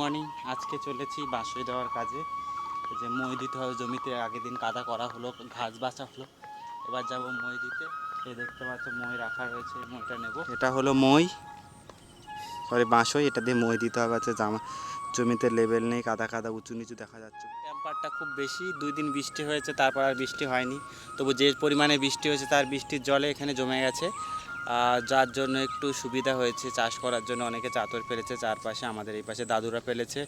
Morning আজকে চলেছি বাঁশই দেওয়ার কাজে। যে মই দিতে হবে জমিতে আগের দিন কাদা করা হলো ঘাস বাছা হলো। এবার যাব মই দিতে। এই দেখতে পাচ্ছ মই রাখা রয়েছে মইটা নেব। এটা হলো মই। সরি বাঁশই এটা দিয়ে মই দিতে হবে। আছে জামা জমিতে লেভেল নেই কাদা কাদা উঁচু নিচু দেখা যাচ্ছে। টেম্পারটা খুব বেশি দুই দিন বৃষ্টি হয়েছে তারপর আর বৃষ্টি হয়নি। তবু যে পরিমাণে বৃষ্টি হয়েছে তার বৃষ্টির জলে এখানে জমে গেছে। যার জন্য একটু সুবিধা হয়েছে, চাষ করার জন্য অনেকে চাতর ফেলেছে, চারপাশে আমাদের এই পাশে দাদুরা ফেলেছে।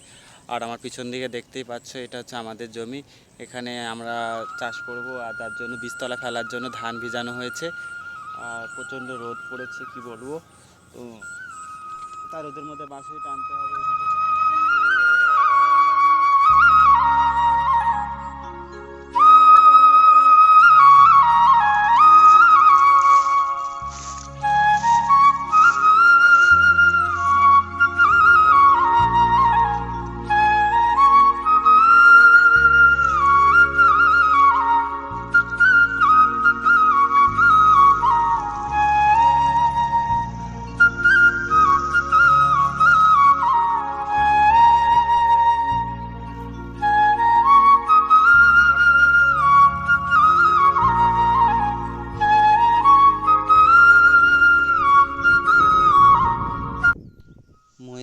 আর আমার পিছন দিকে দেখতেই পাচ্ছ, এটা হচ্ছে আমাদের জমি। এখানে আমরা চাষ করব আর তার জন্য বীজতলা ফেলার জন্য ধান ভিজানো হয়েছে। আর প্রচণ্ড রোদ পড়েছে, কি বলব? তো তার রোদের মধ্যে বাঁশই টানতে হবে।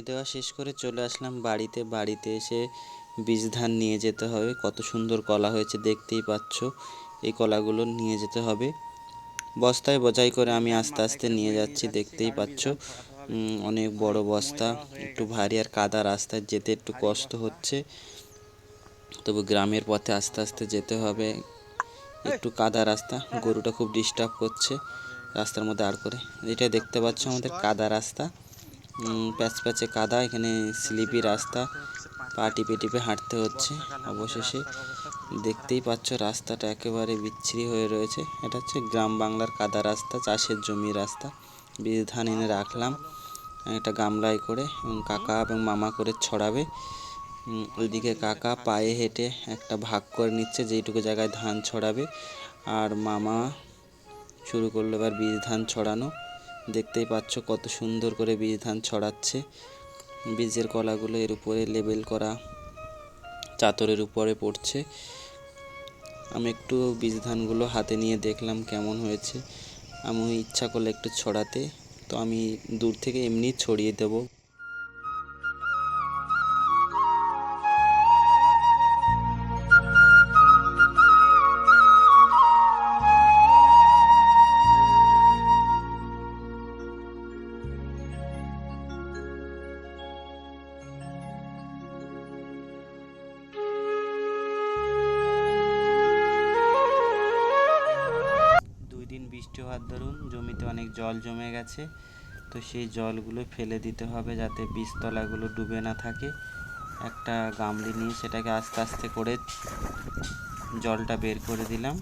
দেওয়া শেষ করে চলে আসলাম বাড়িতে। বাড়িতে এসে বীজ ধান নিয়ে যেতে হবে। কত সুন্দর কলা হয়েছে দেখতেই পাচ্ছ। এই কলাগুলো নিয়ে যেতে হবে। বস্তায় বজাই করে আমি আস্তে আস্তে নিয়ে যাচ্ছি, দেখতেই পাচ্ছ। অনেক বড় বস্তা, একটু ভারী আর কাদা রাস্তায় যেতে একটু কষ্ট হচ্ছে। তবু গ্রামের পথে আস্তে আস্তে যেতে হবে। একটু কাদা রাস্তা, গরুটা খুব ডিস্টার্ব করছে। রাস্তার মধ্যে আর করে। এটা দেখতে পাচ্ছ আমাদের কাদা রাস্তা। প্যাচ প্যাচে কাদা, এখানে স্লিপি রাস্তা, পা টিপে টিপে হাঁটতে হচ্ছে অবশেষে। দেখতেই পাচ্ছ রাস্তাটা একেবারে বিচ্ছিরি হয়ে রয়েছে। এটা হচ্ছে গ্রাম বাংলার কাদা রাস্তা, চাষের জমি রাস্তা। বীজ ধান এনে রাখলাম, একটা গামলায় করে এবং কাকা এবং মামা করে ছড়াবে। ওইদিকে কাকা পায়ে হেঁটে একটা ভাগ করে নিচ্ছে, যেইটুকু জায়গায় ধান ছড়াবে। আর মামা শুরু করল এবার বীজ ধান ছড়ানো। দেখতেই পাচ্ছ কত সুন্দর করে বীজ ধান ছড়াচ্ছে। বীজের কলাগুলো এর উপরে লেবেল করা চাতরের উপরে পড়ছে। আমি একটু বীজ ধানগুলো হাতে নিয়ে দেখলাম কেমন হয়েছে। আমি ইচ্ছা করলে একটু ছড়াতে। তো আমি দূর থেকে এমনি ছড়িয়ে দেব। ধরুন জমিতে অনেক জল জমে গেছে, তো সেই জলগুলো ফেলে দিতে হবে যাতে বীজতলাগুলো ডুবে না থাকে। একটা গামলি নিয়ে সেটাকে আস্তে আস্তে করে জলটা বের করে দিলাম।